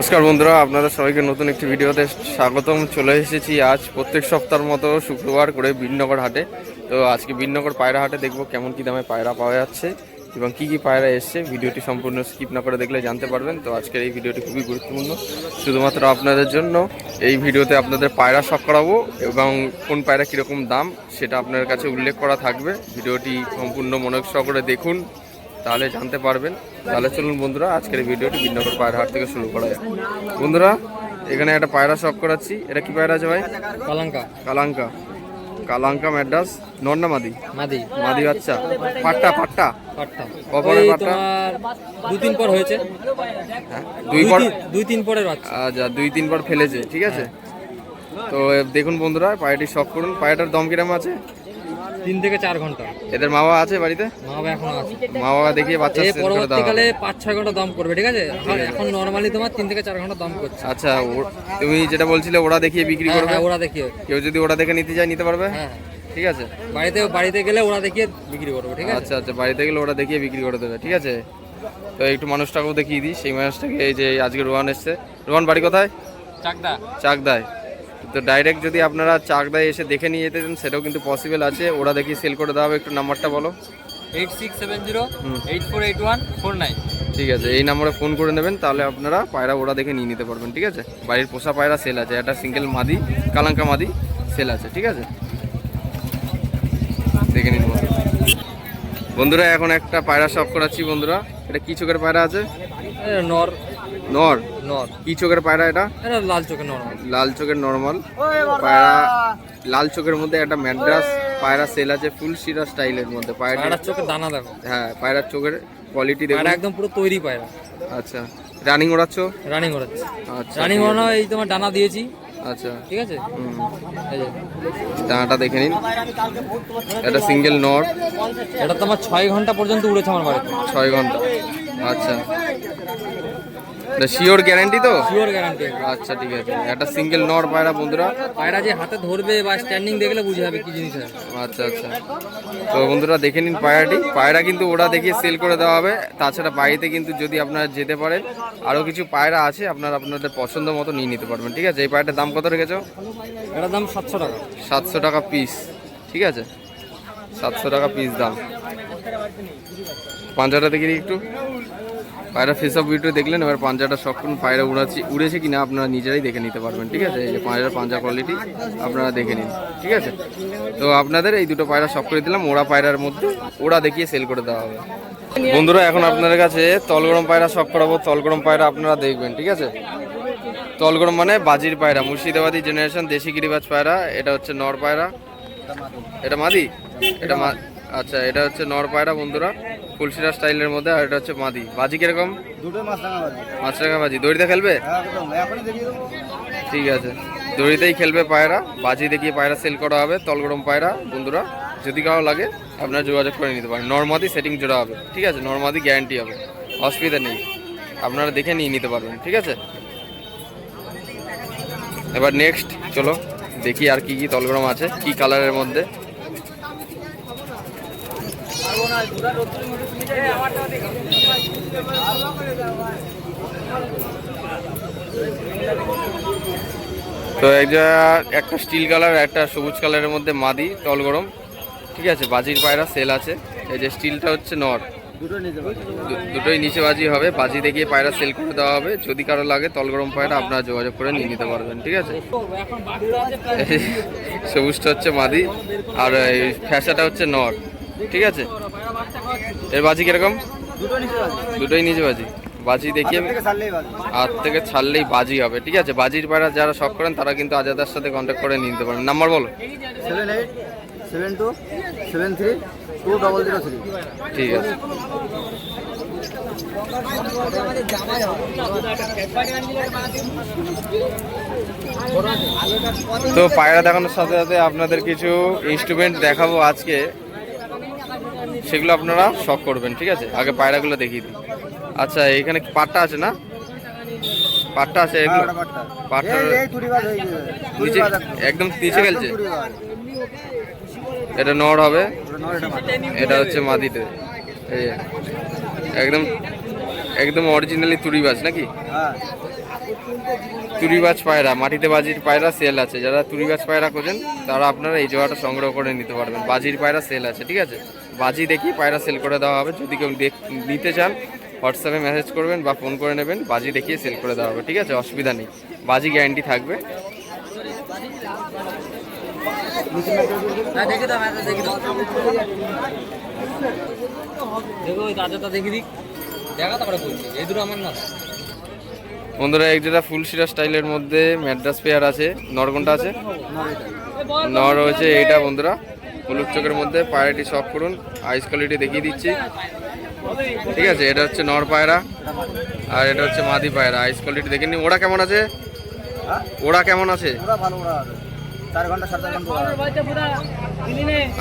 নমস্কার বন্ধুরা, আপনাদের সবাইকে নতুন একটি ভিডিওতে স্বাগতম। চলে এসেছি আজ প্রত্যেক সপ্তাহের মতো শুক্রবার করে বিননগর হাটে। তো আজকে বিননগর পায়রা হাটে দেখব কেমন কি দামে পায়রা পাওয়া যাচ্ছে এবং কি কি পায়রা এসছে। ভিডিওটি সম্পূর্ণ স্কিপ না করে দেখলে জানতে পারবেন। তো আজকের এই ভিডিওটি খুবই গুরুত্বপূর্ণ। শুধুমাত্র আপনাদের জন্য এই ভিডিওতে আপনাদের পায়রা শখ করাবো এবং কোন পায়রা কীরকম দাম সেটা আপনার কাছে উল্লেখ করা থাকবে। ভিডিওটি সম্পূর্ণ মনোযোগ সহকারে দেখুন। তাহলে জানতে পারবেন। তাহলে চলুন বন্ধুরা আজকের ভিডিওটি বিনগর পায়রা হাট থেকে শুরু করা যায় বন্ধুরা এখানে একটা পায়রা শখ করাচ্ছি। এটা কি পায়রা আছে ভাই? কালাঙ্কা। কালাঙ্কা। কালাঙ্কা ম্যাডাস নর্নামাদি মাদি? মাদি। মাদি বাচ্চা পাট্টা পাট্টা? পাট্টা। কপালের পাট্টা? তোমার দু তিন পর হয়েছে। হ্যাঁ দুই পর? দুই তিন পরের বাচ্চা। আচ্ছা দুই ফেলেছে ঠিক আছে? তো দেখুন বন্ধুরা পায়রাটি শখ করুন। পায়রাটার দম কিরম আছে? তিন থেকে চার ঘণ্টা। এদের মা বাবা আছে বাড়িতে? মা বাবা এখন আছে। মা বাবা দেখিয়ে বাচ্চা সেল করে পরবর্তীকালে পাঁচ ছয় ঘণ্টা দম করবে ঠিক আছে? আর এখন নর্মালি তোমার তিন থেকে চার ঘণ্টা দম করছে। আচ্ছা তুমি যেটা বলছিলে ওরা দেখিয়ে বিক্রি হ্যাঁ, করবে? হ্যাঁ, ওরা দেখিয়ে। কেউ যদি ওরা দেখে নিতে চায় নিতে পারবে? হ্যাঁ। ঠিক আছে। বাড়িতে বাড়িতে গেলে ওরা দেখিয়ে বিক্রি করবে ঠিক আছে? আচ্ছা আচ্ছা বাড়িতে গেলে ওরা দেখিয়ে বিক্রি করে দেবে ঠিক আছে? তো একটু মানুষটাকেও দেখিয়ে দিই সেই মানুষটাকে এই যে আজকে রোহান এসছে। রোহান বাড়ি কোথায়? চাকদা। চাকদায়। তো ডাইরেক্ট যদি আপনারা চাকদায় এসে দেখে নিয়ে যেতে চান সেটাও কিন্তু পসিবল আছে। ওরা দেখি সেল করে দেওয়া হবে একটু নাম্বারটা বলো। Eight six seven zero eight four eight one four nine. ঠিক আছে এই নাম্বারে ফোন করে নেবেন তাহলে আপনারা পায়রা ওরা দেখে নিয়ে নিতে পারবেন ঠিক আছে? বাড়ির পোষা পায়রা সেল আছে একটা সিঙ্গেল মাদি কালাঙ্কা মাদি সেল আছে ঠিক আছে? দেখে নিন বন্ধুরা। এখন একটা পায়রা শখ করাচ্ছি বন্ধুরা। এটা কি চোখের পায়রা আছে? নর। নর? নর। কি চোখের পায়রা এটা? এটা লাল চোখে নর্মাল লাল চোখের নর্মাল পায়রা লাল চোখের মধ্যে একটা ম্যাড্রাস পায়রা সেল আছে ফুল শিরা স্টাইলের মধ্যে। পায়রা পায়রার চোখে দানা দেখো। হ্যাঁ পায়রার চোখের কোয়ালিটি পায়রা একদম পুরো তৈরি পায়রা। আচ্ছা। রানিং ওড়াচ্ছ? রানিং করাচ্ছে আচ্ছা রানিং করানো এই তোমার ডানা দিয়েছি। আচ্ছা। ঠিক আছে? হুম। এই দেখে নিন। এটা সিঙ্গেল নট এটা তোমার ছয় ঘণ্টা পর্যন্ত উড়েছে আমার বাড়িতে। ছয় ঘণ্টা। আচ্ছা। শিওর গ্যারান্টি তো? পিওর গ্যারান্টি আচ্ছা ঠিক আছে। একটা সিঙ্গেল নট পায়রা বন্ধুরা। পায়রা যে হাতে ধরবে বা স্ট্যান্ডিং দেখলে বুঝে যাবে কি জিনিস আচ্ছা আচ্ছা। তো বন্ধুরা দেখে নিন পায়রাটি। পায়রা কিন্তু ওরা দেখিয়ে সেল করে দেওয়া হবে। তাছাড়া বাড়িতে কিন্তু যদি আপনারা যেতে পারেন আরও কিছু পায়রা আছে আপনারা আপনাদের পছন্দ মতো নিয়ে নিতে পারবেন ঠিক আছে? এই পায়রাটার দাম কত রেখেছো? এটার দাম সাতশো টাকা। সাতশো টাকা পিস ঠিক আছে? সাতশো টাকা পিস দাম। পাঞ্জাটা দেখি একটু। পায়রা ফেস অফ ভিডিও দেখলেন, এবার পাঞ্জাটা সক্ষণ পায়রা উড়াচ্ছি। উড়েছে কিনা আপনারা নিজেরাই দেখে নিতে পারবেন, ঠিক আছে? এই যে পায়রার পাঞ্জা কোয়ালিটি আপনারা দেখে নিন, ঠিক আছে? তো আপনাদের এই দুটো পায়রা সব করে দিলাম ওরা পায়রার মধ্যে ওরা দেখিয়ে সেল করে দেওয়া হবে। বন্ধুরা, এখন আপনাদের কাছে তলগরম পায়রা সব করাবো। তলগরম পায়রা আপনারা দেখবেন, ঠিক আছে? তলগরম মানে বাজির পায়রা, মুর্শিদাবাদী জেনারেশন দেশি গিরিবাজ পায়রা, এটা হচ্ছে নর পায়রা। এটা মাদি? এটা আচ্ছা এটা হচ্ছে নর পায়রা বন্ধুরা। ফুলশিরা স্টাইলের মধ্যে আর এটা হচ্ছে মাদি। বাজি কীরকম? দুটো মাছ টাকা বাজে। পাঁচ টাকা বাজি। দড়িতে খেলবে? দেবো। ঠিক আছে। দড়িতেই খেলবে পায়রা। বাজি দেখিয়ে পায়রা সেল করা হবে। তলগরম পায়রা বন্ধুরা। যদি কারও লাগে আপনারা যোগাযোগ করে নিতে পারেন। নর্মাদি সেটিং জোড়া হবে। ঠিক আছে? নর্মাদি গ্যারান্টি হবে। অসুবিধা নেই। আপনারা দেখে নিয়ে নিতে পারবেন। ঠিক আছে? এবার নেক্সট চলো। দেখি আর কি কি তলগরম আছে। কি কালারের মধ্যে? তো এক জায়গা- একটা স্টিল কালার একটা সবুজ কালারের মধ্যে মাদি, তল গরম। ঠিক আছে, বাজির পায়রা সেল আছে। এই যে স্টিলটা হচ্ছে নর। দুটোই নিচে বাজি হবে। বাজি দেখিয়ে পায়রা সেল করে দেওয়া হবে। যদি কারও লাগে তল গরম পায়রা, আপনারা যোগাযোগ করে নিয়ে নিতে পারবেন। ঠিক আছে? সবুজটা হচ্ছে মাদি, আর এই ফ্যাসাটা হচ্ছে নর। ঠিক আছে? এর বাজি কীরকম? দুটোই নিচে বাজি। বাজি। দেখিয়ে হাত থেকে ছাড়লেই বাজি। হবে ঠিক আছে? বাজির পায়রা যারা শখ করেন তারা কিন্তু আজাদার সাথে কন্ট্যাক্ট করে নিতে পারেন নাম্বার বলো। Seven eight seven two seven three two double zero three ঠিক আছে। তো পায়রা দেখানোর সাথে সাথে আপনাদের কিছু ইনস্ট্রুমেন্ট দেখাবো আজকে। সেগুলো আপনারা শখ করবেন ঠিক আছে? আগে পায়রাগুলো দেখিয়ে দিই। আচ্ছা এখানে পাট্টা আছে না? পাট্টা আছে পাট্টা। হয়ে নিচে একদম। নিচে তুড়ি বাজ। এটা নর হবে। এটা হচ্ছে মাদিতে এই একদম একদম অরিজিনালি তুড়িবাজ নাকি? হ্যাঁ। তুরিবাজ পায়রা মাটিতে বাজির পায়রা সেল আছে। যারা তুরিবাজ পায়রা খোঁজেন তারা আপনারা এই জোড়াটা সংগ্রহ করে নিতে পারবেন। বাজির পায়রা সেল আছে ঠিক আছে? বাজি দেখি পায়রা সেল করে দেওয়া হবে। যদি কেউ দেখ- নিতে চান হোয়াটসঅ্যাপে মেসেজ করবেন বা ফোন করে নেবেন বাজি দেখিয়ে সেল করে দেওয়া হবে ঠিক আছে? অসুবিধা নেই। বাজি গ্যারান্টি থাকবে। হ্যাঁ হ্যাঁ বন্ধুরা এক যেটা ফুল শিরা স্টাইলের মধ্যে ম্যাড্রাস পেয়ার আছে নরগনটা আছে। নর হয়েছে এইটা বন্ধুরা। হলুদ চোখের মধ্যে পায়রাটি শখ করুন আইস কোয়ালিটি দেখিয়ে দিচ্ছি। ঠিক আছে এটা হচ্ছে নর পায়রা আর এটা হচ্ছে মাদি পায়রা আইস কোয়ালিটি দেখে নিন। ওরা কেমন আছে? ওরা কেমন আছে?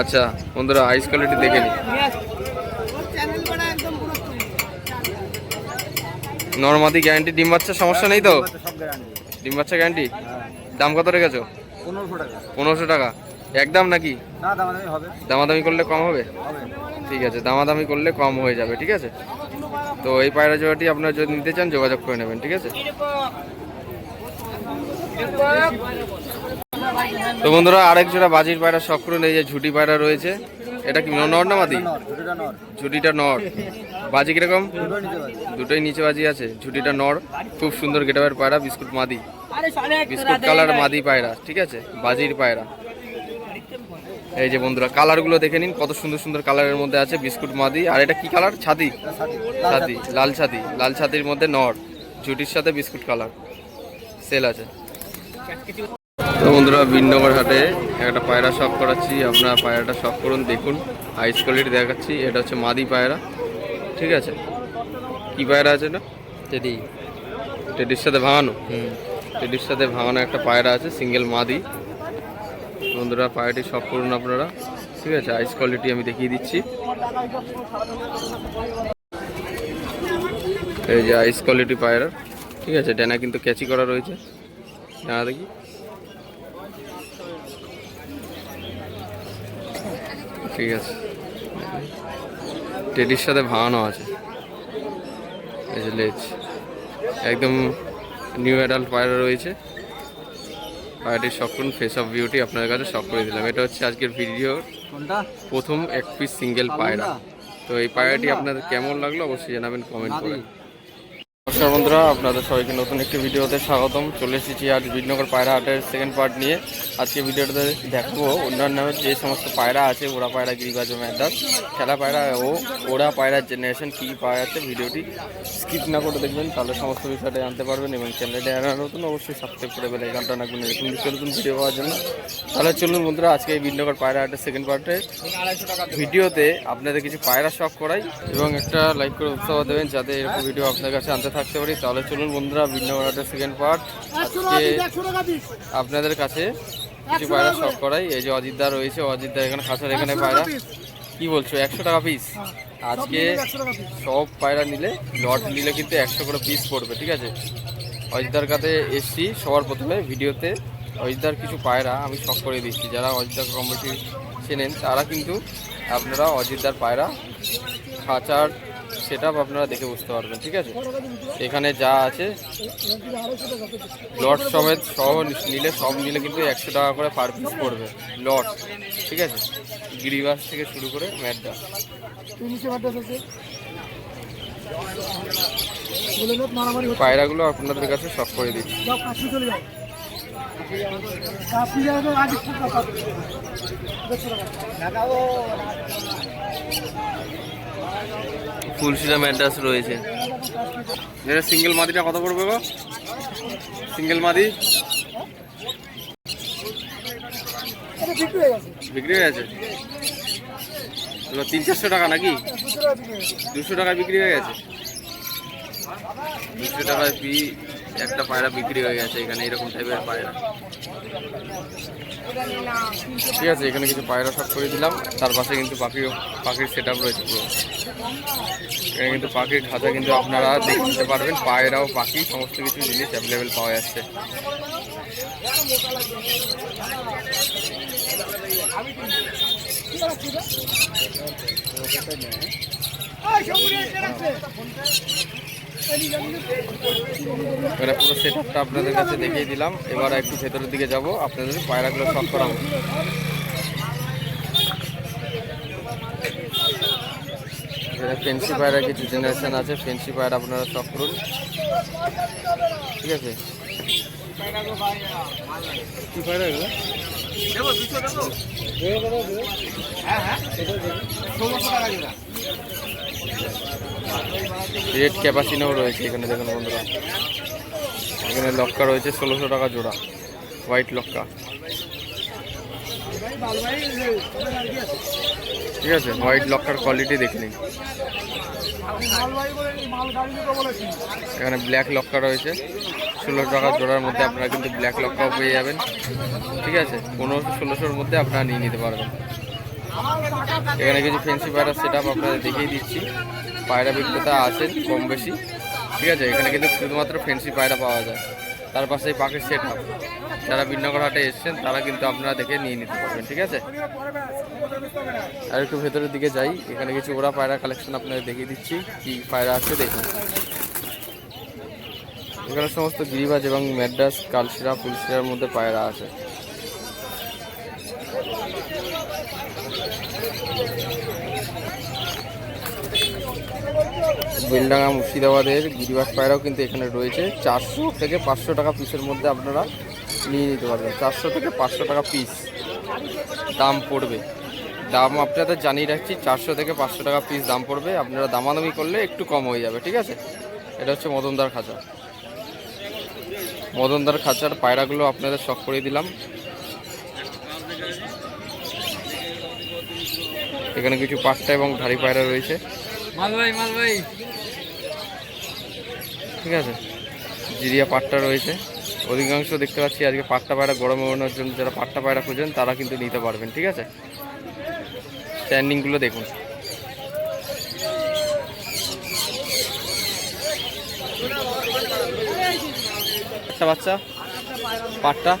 আচ্ছা বন্ধুরা আইস কোয়ালিটি দেখে নিন। নর্মাদি গ্যারান্টি ডিম বাচ্চা সমস্যা নেই তো? ডিম বাচ্চা গ্যারান্টি দাম কত রেখেছো? পনেরোশো টাকা। পনেরোশো টাকা। একদম নাকি? না দামাদামি হবে। দামাদামি করলে কম হবে? ঠিক আছে দামাদামি করলে কম হয়ে যাবে ঠিক আছে? তো এই পায়রা জোড়াটি আপনারা যদি নিতে চান যোগাযোগ করে নেবেন ঠিক আছে? তো বন্ধুরা আরেক জোড়া বাজির পায়রা শখ করুন এই যে ঝুটি পায়রা রয়েছে। এটা কি নর না মাদি নর ঝুটিটা নর। বাজি কীরকম? দুটোই নিচে বাজি। আছে ঝুটিটা নর। খুব সুন্দর গেটাবের পায়রা বিস্কুট মাদি। বিস্কুট কালার মাদি পায়রা ঠিক আছে? বাজির পায়রা। এই যে বন্ধুরা কালারগুলো দেখে নিন কত সুন্দর সুন্দর কালারের মধ্যে আছে বিস্কুট মাদি। আর এটা কি কালার? ছাদি। ছাতি লাল ছাতি লাল ছাতির মধ্যে নর ঝুটির সাথে বিস্কুট কালার। সেল আছে। তো বন্ধুরা বিনগর হাটে একটা পায়রা শখ করাচ্ছি। আপনারা পায়রাটা শপ করুন দেখুন। আইস কোয়ালিটি দেখাচ্ছি। এটা হচ্ছে মাদি পায়রা। ঠিক আছে? কি পায়রা আছে এটা? যদি টেডির সাথে ভাঙানো। হুম। টেডির সাথে ভাঙানো একটা পায়রা আছে সিঙ্গেল মাদি। বন্ধুরা পায়রাটি সব করুন আপনারা। ঠিক আছে আইস কোয়ালিটি আমি দেখিয়ে দিচ্ছি। এই যে আইস কোয়ালিটি পায়রা। ঠিক আছে, ডেনা কিন্তু ক্যাচি করা রয়েছে। ডানা দেখি। ঠিক আছে। টেডির সাথে ভাঙানো আছে। এই যে লেজ একদম নিউ অ্যাডাল্ট পায়রা রয়েছে। পায়রাটির সকল ফেস অফ বিউটি আপনাদের কাছে শখ করে দিলাম। এটা হচ্ছে আজকের ভিডিও প্রথম এক পিস সিঙ্গেল পায়রা। তো এই পায়রাটি আপনাদের কেমন লাগল অবশ্যই জানাবেন কমেন্ট করে। নমস্কার বন্ধুরা, আপনাদের সবাইকে নতুন একটি ভিডিওতে স্বাগতম। চলে এসেছি আজ বিজনগর পায়রা হাটের সেকেন্ড পার্ট নিয়ে। আজকে ভিডিওটাতে দেখব অন্যান্য যে সমস্ত পায়রা আছে, ওরা পায়রা গিরিবাজ ম্যাডাস খেলা পায়রা ও ওরা পায়রার জেনারেশন কী পাওয়া আছে, ভিডিওটি স্কিপ না করে দেখবেন, তাহলে সমস্ত বিষয়টা জানতে পারবেন এবং চ্যানেলটি জানা নতুন, অবশ্যই সাবস্ক্রাইব করে বেলে গানটা রাখবেন এরকম নিত্য নতুন ভিডিও পাওয়ার জন্য। তাহলে চলুন বন্ধুরা, আজকে এই বিজনগর পায়রা হাটের সেকেন্ড পার্টে ভিডিওতে আপনাদের কিছু পায়রা শখ করাই এবং একটা লাইক করে উৎসাহ দেবেন, যাতে এরকম ভিডিও আপনার কাছে আনতে থাকতে পারি তাহলে চলুন বন্ধুরা ভিন্ন সেকেন্ড পার্ট আজকে আপনাদের কাছে কিছু পায়রা শখ করাই। এই যে অজিতদা রয়েছে অজিতদা এখানে খাঁচার এখানে পায়রা। কি বলছো একশো টাকা পিস আজকে সব পায়রা নিলে লট নিলে কিন্তু একশো করে পিস পড়বে ঠিক আছে? অজিতদার কাছে এসছি সবার প্রথমে ভিডিওতে। অজিতদার কিছু পায়রা আমি শখ করে দিচ্ছি। যারা অজিতদার কম বেশি চেনেন তারা কিন্তু আপনারা অজিতদার পায়রা খাঁচার সেট আপনারা দেখে বুঝতে পারবেন, ঠিক আছে? এখানে যা আছে, লট সমেত সহ নিলে সব নিলে কিন্তু একশো টাকা করে পার পিস পড়বে, লট, ঠিক আছে? গিরিবাস থেকে শুরু করে ম্যাডটা পায়রাগুলো আপনাদের কাছে শখ করে দিচ্ছি। ফুলশিরা ম্যাড্রাস রয়েছে। এটা সিঙ্গেল মাদিটা কত পড়বে গো? সিঙ্গেল মাদি? বিক্রি হয়ে গেছে। তিন চারশো টাকা নাকি? দুশো টাকা বিক্রি হয়ে গেছে? দুশো টাকায় পি একটা পায়রা বিক্রি হয়ে গেছে এখানে এরকম টাইপের পায়রা। ঠিক আছে, এখানে কিছু পায়রা সব করে দিলাম। তার পাশে কিন্তু পাখি পাখির সেট আপ রয়েছে পুরো। এখানে কিন্তু পাখির খাঁচা কিন্তু আপনারা দেখতে পারবেন। পায়রা ও পাখি, সমস্ত কিছু জিনিস অ্যাভেলেবেল পাওয়া যাচ্ছে। এখানে পুরো সেট আপটা আপনাদের কাছে দেখিয়ে দিলাম। এবার একটু ভেতরের দিকে যাব। আপনাদের পায়রাগুলো শখ করাবো। এখানে ফেন্সি পায়রা কিছু জেনারেশন আছে। ফেন্সি পায়রা আপনারা শখ করুন। ঠিক আছে? কি পায়রা এগুলো? রেড ক্যাপাসিনাও রয়েছে এখানে, দেখুন বন্ধুরা। এখানে লক্কা রয়েছে, ষোলোশো টাকা জোড়া, হোয়াইট লক্কা। ঠিক আছে, হোয়াইট লক্কার কোয়ালিটি দেখে নিন। এখানে ব্ল্যাক লক্কা রয়েছে, ষোলোশো টাকা জোড়ার মধ্যে আপনারা কিন্তু ব্ল্যাক লক্কাও পেয়ে যাবেন। ঠিক আছে, পনেরোশো, ষোলোশোর মধ্যে আপনারা নিয়ে নিতে পারবেন। এখানে কিছু ফেন্সি পায়রা সেট আপ আপনাদের দেখিয়ে দিচ্ছি। পায়রা বিক্রেতা আছেন কম বেশি। ঠিক আছে, এখানে কিন্তু শুধুমাত্র ফেন্সি পায়রা পাওয়া যায়। তার পাশেই পাখির সেট আপ যারা বিনগর হাটে এসছেন, তারা কিন্তু আপনারা দেখে নিয়ে নিতে পারবেন, ঠিক আছে? আর একটু ভেতরের দিকে যাই। এখানে কিছু ওরা পায়রা কালেকশন আপনাদের দেখিয়ে দিচ্ছি। কি পায়রা আছে দেখুন। এখানে সমস্ত গিরিবাজ এবং ম্যাড্রাস, কালশিরা, ফুলশিরার মধ্যে পায়রা আছে। বেলডাঙ্গা মুর্শিদাবাদের গিরিবাস পায়রাও কিন্তু এখানে রয়েছে। চারশো থেকে পাঁচশো টাকা পিসের মধ্যে আপনারা নিয়ে নিতে পারবেন। চারশো থেকে পাঁচশো টাকা পিস দাম পড়বে। দাম আপনাদের জানিয়ে রাখছি, চারশো থেকে পাঁচশো টাকা পিস দাম পড়বে। আপনারা দামাদামি করলে একটু কম হয়ে যাবে, ঠিক আছে? এটা হচ্ছে মদনদার খাঁচা। মদনদার খাঁচার পায়রাগুলো আপনাদের শখ করে দিলাম। এখানে কিছু পাট্টা এবং ধাড়ি পায়রা রয়েছে। ঠিক আছে। জিরিয়া পাট্টা রয়েছে। অধিকাংশ দেখতে পাচ্ছি আজকে পাট্টা পায়রা গরম ওড়ানোর জন্য যারা পাট্টা পায়রা খুঁজেন, তারা কিন্তু নিতে পারবেন, ঠিক আছে? স্ট্যান্ডিংগুলো দেখুন। বাচ্চা বাচ্চা, পাট্টা?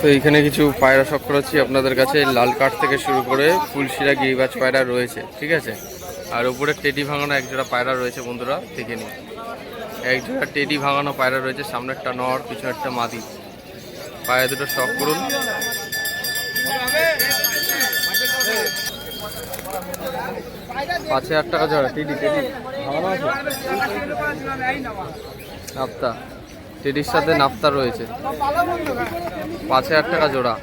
তো এখানে কিছু পায়রা শখ করাচ্ছি আপনাদের কাছে। লাল কাঠ থেকে শুরু করে ফুলশিরা, গিরিবাজ পায়রা রয়েছে, ঠিক আছে? আর উপরে টেডি ভাঙানো একজোড়া পায়রা রয়েছে বন্ধুরা, দেখে নিন। একজোড়া টেডি ভাঙানো পায়রা রয়েছে, সামনেরটা নর পিছনে একটা মাদি। পায়রা দুটো শখ করুন। পাঁচ হাজার টাকা জোড়া টেডি টেডি। নাপ্তা টেডির সাথে নাপ্তা রয়েছে। পাঁচ হাজার টাকা জোড়া।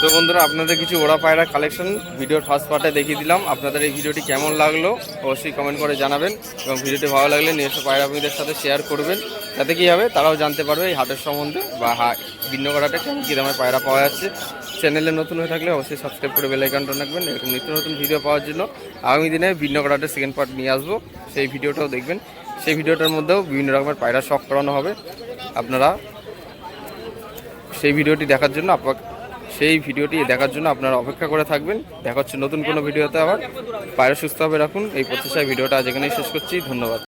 তো বন্ধুরা, আপনাদের কিছু ওড়া পায়রা কালেকশন ভিডিওর ফার্স্ট পার্টে দেখিয়ে দিলাম। আপনাদের এই ভিডিওটি কেমন লাগল, অবশ্যই কমেন্ট করে জানাবেন। এবং ভিডিওটি ভালো লাগলে নিজস্ব পায়রা প্রেমীদের সাথে শেয়ার করবেন। তাতে কী হবে? তারাও জানতে পারবে এই হাটের সম্বন্ধে বা হা ভিন্নগর হাটে কেমন কী দামে পায়রা পাওয়া যাচ্ছে। চ্যানেলে নতুন হয়ে থাকলে অবশ্যই সাবস্ক্রাইব করে বেল আইকনটা রাখবেন। এরকম নিত্য নতুন ভিডিও পাওয়ার জন্য আগামী দিনে ভিন্নগর হাটের সেকেন্ড পার্ট নিয়ে আসব। সেই ভিডিওটাও দেখবেন। সেই ভিডিওটার মধ্যেও বিভিন্ন রকমের পায়রা শখ করানো হবে। আপনারা সেই ভিডিওটি দেখার জন্য আপনার সেই ভিডিওটি দেখার জন্য আপনারা অপেক্ষা করে থাকবেন। দেখা হচ্ছে নতুন কোনো ভিডিওতে আবার। পায়রা সুস্থভাবে রাখুন। এই প্রত্যাশায় ভিডিওটা আজ এখানেই শেষ করছি। ধন্যবাদ।